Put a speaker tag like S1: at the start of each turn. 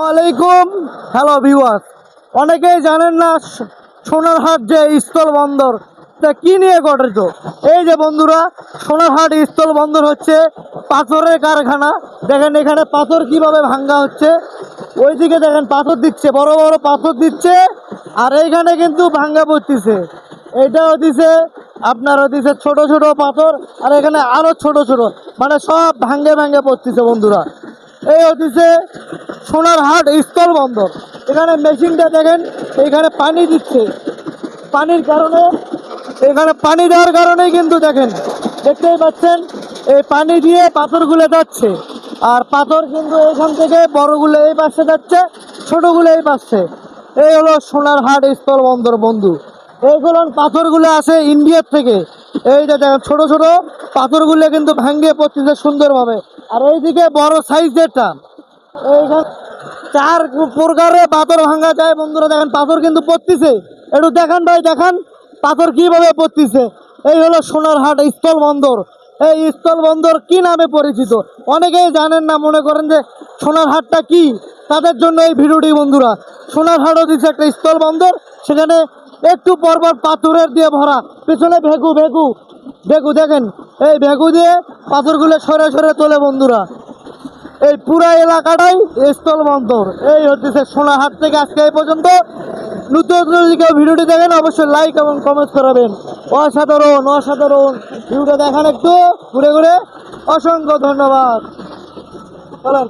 S1: ওয়ালাইকুম। Hello viewers অনেকেই জানেন না, সোনারহাট যে স্থল বন্দর তা কি নিয়ে গঠিত? এই যে বন্ধুরা, সোনারহাট স্থল বন্দর হচ্ছে পাথরের কারখানা। দেখেন এখানে পাথর কীভাবে ভাঙ্গা হচ্ছে। ওইদিকে দেখেন পাথর দিচ্ছে, বড় বড় পাথর দিচ্ছে, আর এইখানে কিন্তু ভাঙ্গা পড়তেছে। এটাও দিছে, আপনারও দিছে ছোট ছোট পাথর, আর এখানে আরও ছোট ছোট মানে সব ভাঙ্গে ভাঙ্গে পড়তেছে বন্ধুরা। এই হচ্ছে সোনার হাট স্থল বন্দর। এখানে মেশিনটা দেখেন এখানে পানি দিচ্ছে। পানির কারণে এখানে পানি দেওয়ার কারণেই কিন্তু দেখেন, দেখতেই পাচ্ছেন, এই পানি দিয়ে পাথরগুলো যাচ্ছে। আর পাথর কিন্তু এখান থেকে বড়গুলো এই পাশে যাচ্ছে, ছোটগুলো এই পাশে। এই হলো সোনার হাট স্থল বন্দর বন্ধু। এইগুলো পাথরগুলো আসে ইন্ডিয়ার থেকে। এই যে দেখেন, ছোট ছোট পাথরগুলো কিন্তু ভাঙ্গে পড়তেছে সুন্দরভাবে। আর এইদিকে বড় সাইজেরটা চার প্রকারে পাথর ভাঙা যায়। বন্ধুরা দেখেন, পাথর কিন্তু পড়তেছে। একটু দেখান ভাই, দেখান। পাথর কীভাবে পড়তেছে? এই হলো সোনারহাট স্থল বন্দর। এই স্থল বন্দর কি নামে পরিচিত? অনেকেই জানেন না, মনে করেন যে সোনারহাটটা কি? তাদের জন্য এই ভিডিওটি, বন্ধুরা। সোনারহাট হচ্ছে একটা স্থল বন্দর, সেখানে একটু পরপর পাথরের দিয়ে ভরা। পেছনে ভেগু ভেগু ভেগু, দেখেন। এই ভেগু দিয়ে পাথরগুলো সরে সরে তোলে, বন্ধুরা। এই পুরা এলাকাটাই স্থল বন্দর এই হচ্ছে সোনাহাট থেকে আজকে এই পর্যন্ত। নতুন যদি কেউ ভিডিওটি দেখেন, অবশ্যই লাইক এবং কমেন্ট করাবেন। অসাধারণ অসাধারণ। ভিডিওটা দেখান একটু। ঘুরে ঘুরে। অসংখ্য ধন্যবাদ। চলেন